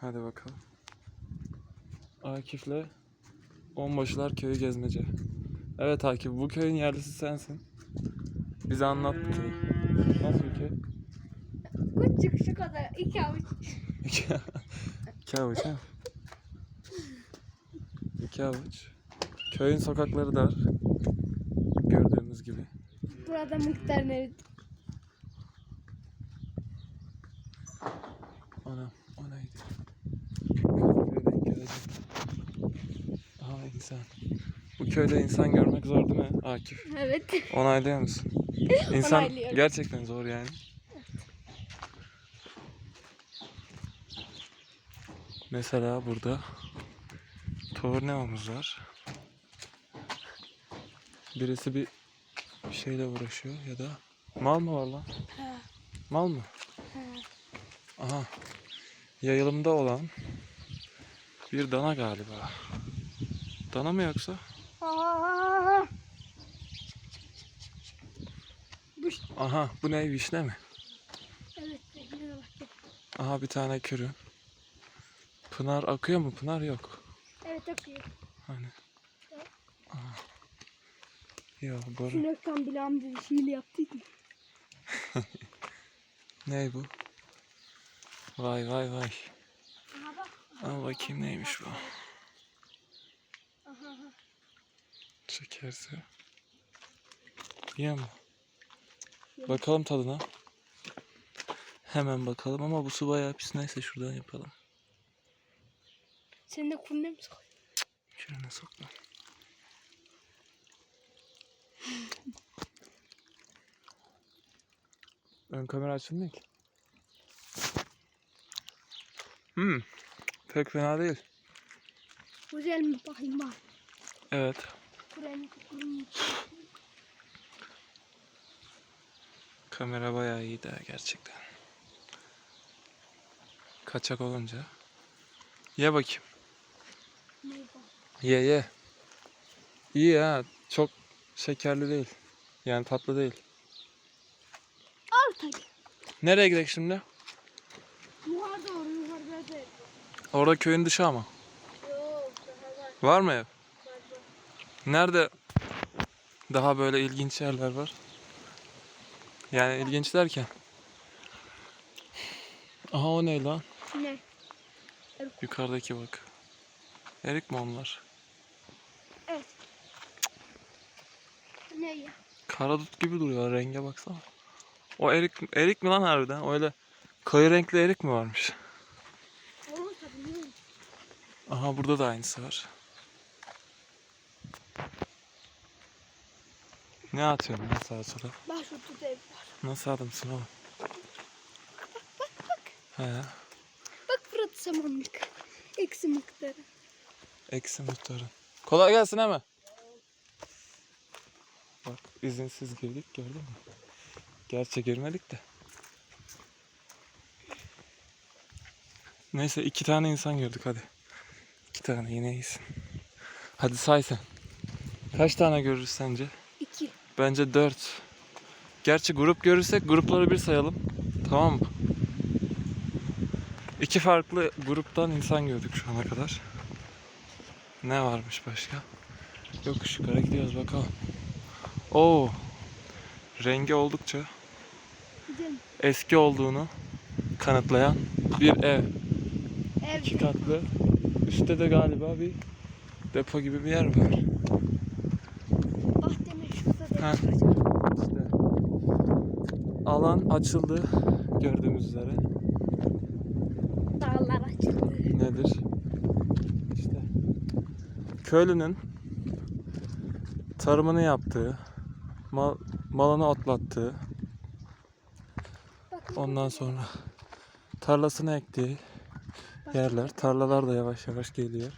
Hadi bakalım. Akif'le Onbaşılar Köyü gezmece. Evet Akif bu köyün yerlisi sensin. Bize anlat bu köyü. Nasıl bir köy? Küçük şu kadar. iki avuç. İki, avuç ha? İki avuç. Köyün sokakları dar. Gördüğümüz gibi. Burada muhtarın evi. Anam, o neydi? Köye denk geleceğim. Aha insan. Bu köyde insan görmek zor değil mi Akif? Evet. Onaylıyor musun? İnsan Onaylıyorum. gerçekten zor yani. Mesela burada torneomuz var. Birisi bir şeyle uğraşıyor ya da mal mı var lan? Ha, Mal mı? ha. Aha. Yayılımda olan bir dana galiba. Dana mı yoksa? Aa! Aha bu ne vişne mi? evet. Bak. Aha bir tane kürü. Pınar akıyor mu? Pınar yok. Evet okuyor. Hani. Aha. Yok boru. Sinekten bile amca bir şeyle yaptıydı. Ne bu? Vay vay vay. Aha bak. Al bakayım neymiş bu. Aha, aha. Şekersi. Yiyor mu? Bakalım tadına. Hemen bakalım ama bu su bayağı pis. Neyse şuradan yapalım. Sen de kurne mi sokuyorsun? Şuraya sokma. Ön kamera açılmıyor ki. Hmm. Pek fena değil. Güzel mi bakayım bak. Evet. Kamera bayağı iyi de gerçekten. Kaçak olunca. Ye bakayım. Ye ye. İyi ha. Çok şekerli değil. Yani tatlı değil. Tabii. Nereye gidelim şimdi? Yukarı doğru yukarıda da. Orada köyün dışı ama. Yok. Var mı ev? Nerede daha böyle ilginç yerler var? Yani ilginç derken. Aha o ne lan? Ne? Yukarıdaki bak. Erik mi onlar? Evet. Ne ya? Karadut gibi duruyor renge baksana. O erik erik mi lan harbiden? Öyle koyu renkli erik mi varmış? Aha burada da aynısı var. Ne atıyorsun lan sağa sola? Bak da ev var. Nasıl adamsın oğlum? He, Bak burada samanlık. Eksi miktarı. eksi muhtarı. Kolay gelsin hemen. Bak izinsiz girdik gördün mü? Gerçi girmedik de. Neyse iki tane insan gördük hadi. İki tane yine iyisin. Hadi say sen. Kaç tane görürüz sence? İki. Bence 4. Gerçi grup görürsek grupları bir sayalım. Tamam mı? İki farklı gruptan insan gördük şu ana kadar. Ne varmış başka? Yokuş yukarı gidiyoruz bakalım. Oo. Rengi oldukça eski olduğunu kanıtlayan bir ev. Ev. İki katlı. Üstte de galiba bir depo gibi bir yer var. Bak demek şurada da Ha. İşte alan açıldı gördüğümüz üzere. Dağlar açıldı. Nedir? İşte köylünün tarımını yaptığı, mal, malını otlattığı, ondan sonra tarlasını ektiği yerler. Tarlalar da yavaş yavaş geliyor.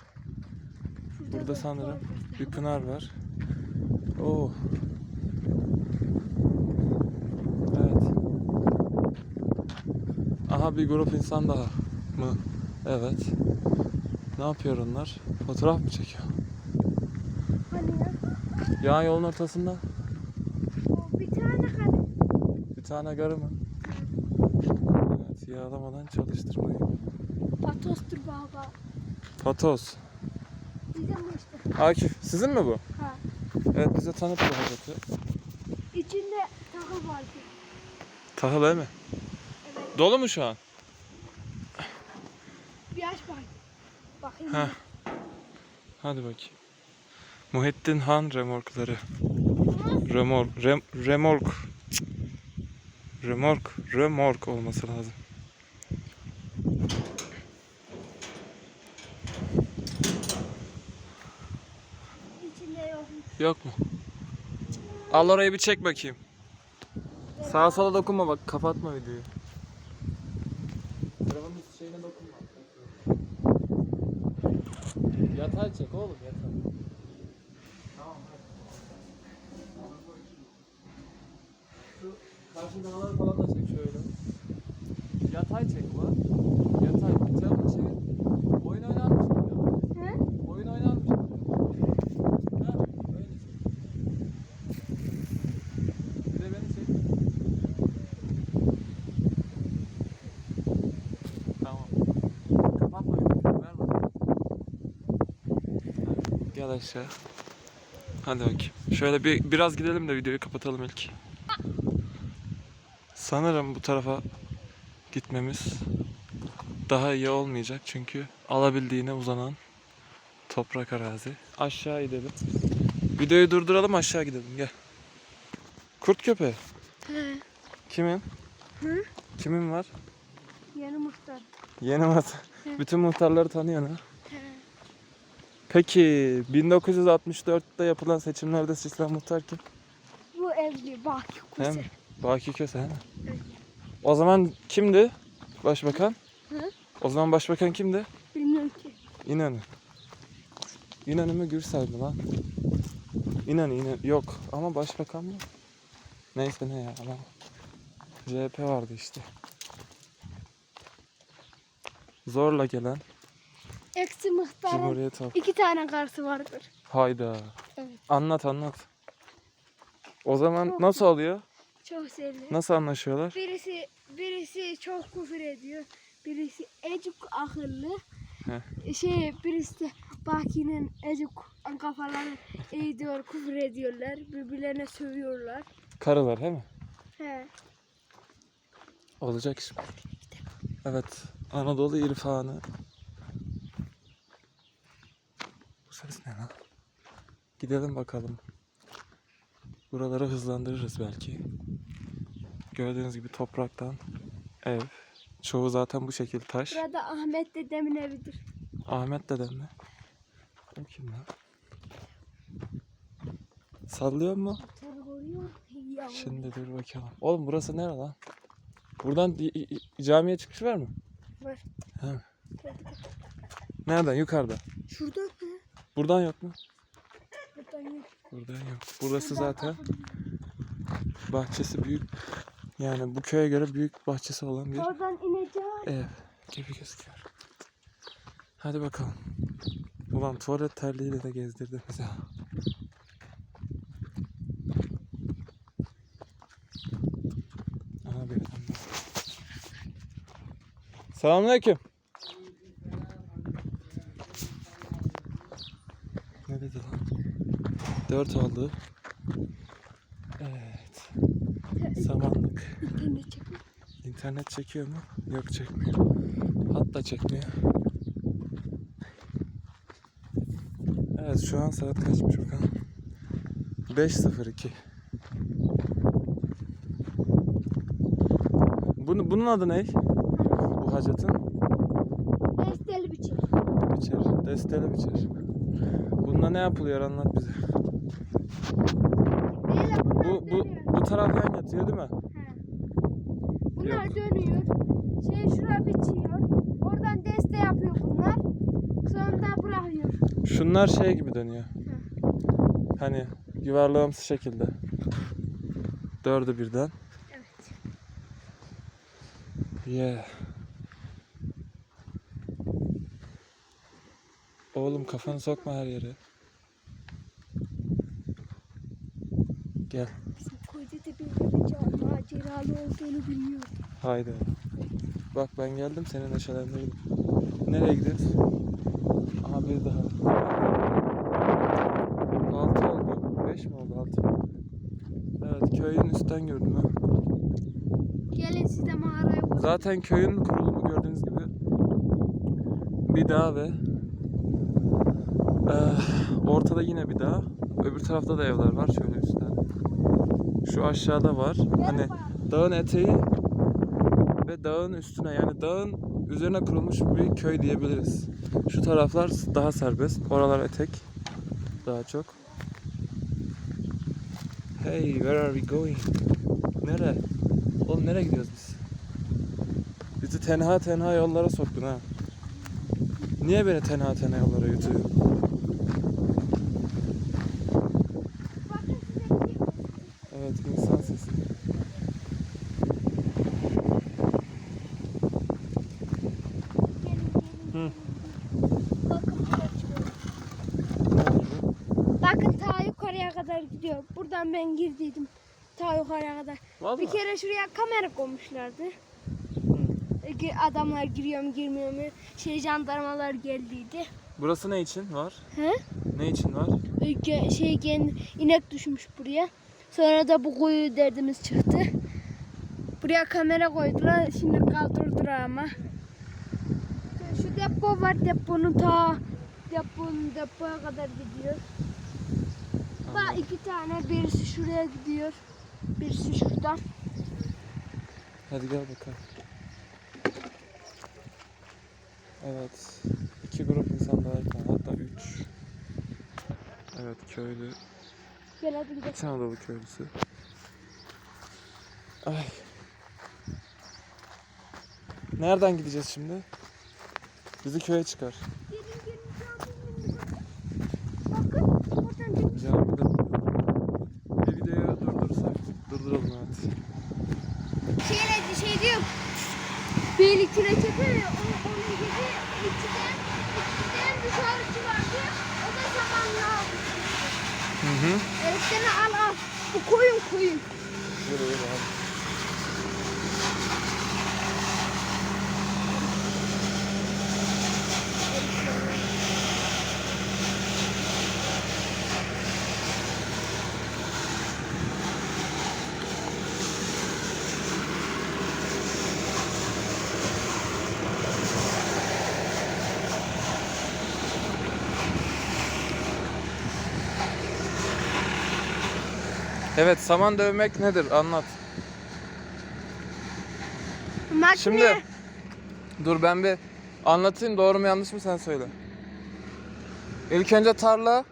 Burada da sanırım bir pınar var. Oo. Evet. Bir grup insan daha mı? Evet. Ne yapıyor onlar? Fotoğraf mı çekiyor? Hani ya? Ya yolun ortasında bir tane kadın. bir tane garı mı? Evet, yağlamadan çalıştırmayı Patostur baba. Patos. Bizim bu işte. Akif sizin mi bu? Ha. Evet bize tanıt bu hacatı. İçinde takı vardı. Tahıl değil mi? Dolu mu şu an? Bir aç bak. Bakayım. Ha. Hadi bakayım. Muhittin Han remorkları. Remork, rem, remork. Remork, remork olması lazım. İçinde yok. Yok mu? Al orayı bir çek bakayım. Sağa sola dokunma bak kapatma videoyu. Arabanın şeyine dokunma. Yatay çek oğlum yatay. Tamam. Şu karşı dağları falan da çek şöyle. Yatay çek ulan. Yatay. Canım çevir. Oyun oynar mısın? ya? He? Oyun oynar mısın? Ha, öyle çek. Bir de beni çek. Tamam. Kapatma videoyu, ver bana. Gel aşağı. Hadi bakayım. Şöyle bir biraz gidelim de videoyu kapatalım ilk. Sanırım bu tarafa gitmemiz daha iyi olmayacak çünkü alabildiğine uzanan toprak arazi. Aşağı gidelim. Videoyu durduralım aşağı gidelim gel. Kurt köpeği. He. Kimin? Hı? Kimin var? Yeni muhtar. Yeni muhtar. Bütün muhtarları tanıyor ha. Peki 1964'te yapılan seçimlerde seçilen muhtar kim? Bu evli bak. Hem Kuse. Baki Köse he? Evet. O zaman kimdi başbakan? Hı? O zaman başbakan kimdi? Bilmiyorum ki. İnönü. İnönü mü Gürsel mi lan? İnönü İnönü. Yok ama başbakan mı? Neyse ne ya ama. CHP vardı işte. Zorla gelen Eksi Cumhuriyet Halk. iki tane karısı vardır. Hayda. Evet. Anlat anlat. O zaman nasıl oluyor? Çok sevdi. Nasıl anlaşıyorlar? Birisi birisi çok küfür ediyor. Birisi ecuk akıllı. Şey birisi de Baki'nin ecuk kafaları eğiyor, küfür ediyorlar. Birbirlerine sövüyorlar. Karılar he mi? He. Olacak iş. Evet. Anadolu irfanı. Bu ses ne lan? Gidelim bakalım. Buraları hızlandırırız belki. Gördüğünüz gibi topraktan ev. Çoğu zaten bu şekil taş. Burada Ahmet dedemin evidir. Ahmet dedem mi? O kim lan? Sallıyor mu? Şimdi dur bakalım. Oğlum burası nere lan? Buradan camiye çıkış var mı? Var. He. Nereden? Yukarıda. Şurada? Buradan yok mu? Buradan yok. Buradan yok. Burası zaten bahçesi büyük. Yani bu köye göre büyük bahçesi olan bir Oradan ineceğim. ev gibi gözüküyor. Hadi bakalım. Ulan tuvalet terliğiyle de gezdirdi daha. Selamünaleyküm. Lan? Dört oldu. Evet. Samanlık. İnternet çekiyor. Mu? Yok çekmiyor. Hatta çekmiyor. Evet şu an saat kaçmış bakalım. 5.02 Bunu, bunun adı ne? Bu hacatın? Desteli biçim. Biçer. Desteli biçer. Bununla ne yapılıyor anlat bize. Bunlar Bu, bu, dönüyor. bu taraf yan yatıyor değil mi? He. Bunlar Yok. dönüyor. Şey şura biçiyor. Oradan deste yapıyor bunlar. Sonra da bırakıyor. Şunlar şey gibi dönüyor. Hani yuvarlağımsı şekilde. Dördü birden. Evet. Yeah. Oğlum kafanı sokma her yere. Gel. Bizim köyde de böyle bir maceralı olduğunu bilmiyordum. Haydi. Bak ben geldim seni neşelendirdim. Nereye gidiyoruz? Aha bir daha. Altı oldu. Beş mi oldu altı? Evet köyün üstten gördüm ha. Gelin size mağarayı koyayım. Zaten köyün kurulumu gördüğünüz gibi bir dağ ve eh, ortada yine bir dağ. Öbür tarafta da evler var şöyle üstten. Şu aşağıda var. Hani dağın eteği ve dağın üstüne yani dağın üzerine kurulmuş bir köy diyebiliriz. Şu taraflar daha serbest. Oralar etek daha çok. Hey, where are we going? Nere? Oğlum nereye gidiyoruz biz? Bizi tenha tenha yollara soktun ha. Niye beni tenha tenha yollara götürüyorsun? Bakın size gidiyor. Evet insan sesi. Gelin gelin. Hı. Bakın? Bakın ta yukarıya kadar gidiyor. Buradan ben girdiydim. Ta yukarıya kadar. Vallahi. Bir kere şuraya kamera koymuşlardı. Ki Adamlar giriyor mu girmiyor mu? Şey jandarmalar geldiydi. Burası ne için var? He? Ne için var? Ge- Şey gen inek düşmüş buraya. Sonra da bu kuyu derdimiz çıktı. Buraya kamera koydular. Şimdi kaldırdılar ama. Şu depo var. Deponun ta deponun depoya kadar gidiyor. Bak iki tane. Birisi şuraya gidiyor. Birisi şuradan. Hadi gel bakalım. Evet. iki grup insan daha ekran. Hatta üç. Evet köylü. Gel hadi gidelim. İç Anadolu köylüsü. Ay. Nereden gideceğiz şimdi? Bizi köye çıkar. Camide bir videoyu durdursak durduralım hadi. Şeyle şey diyor. Bir iki reçete ya, onu, onun gibi içten, içten dışarı çıkardı. O da zamanla aldı. Hı hı. Öğretmeni al al. Bu koyun koyun. Yürü yürü hadi. Evet saman dövmek nedir anlat. Makine. Şimdi dur ben bir anlatayım doğru mu yanlış mı sen söyle. İlk önce tarla,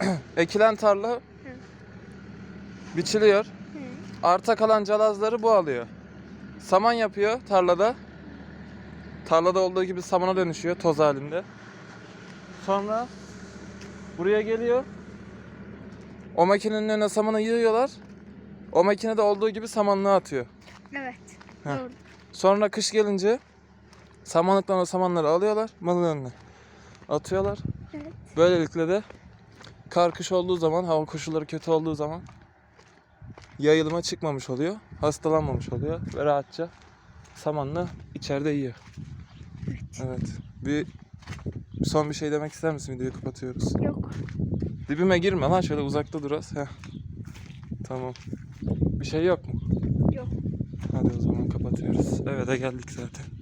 ekilen tarla biçiliyor. Arta kalan calazları bu alıyor. Saman yapıyor tarlada. Tarlada olduğu gibi samana dönüşüyor toz halinde. Sonra buraya geliyor. O makinenin önüne samanı yığıyorlar. O makinede olduğu gibi samanlığı atıyor. Evet. Heh. Doğru. Sonra kış gelince samanlıktan o samanları alıyorlar malın önüne. Atıyorlar. Evet. Böylelikle de kar kış olduğu zaman, hava koşulları kötü olduğu zaman yayılıma çıkmamış oluyor. Hastalanmamış oluyor ve rahatça samanla içeride yiyor. Evet. Bir son bir şey demek ister misin? Videoyu kapatıyoruz. Yok. Dibime girme lan şöyle uzakta dur az. Heh. Tamam. Bir şey yok mu? Yok. Hadi o zaman kapatıyoruz. Eve de geldik zaten.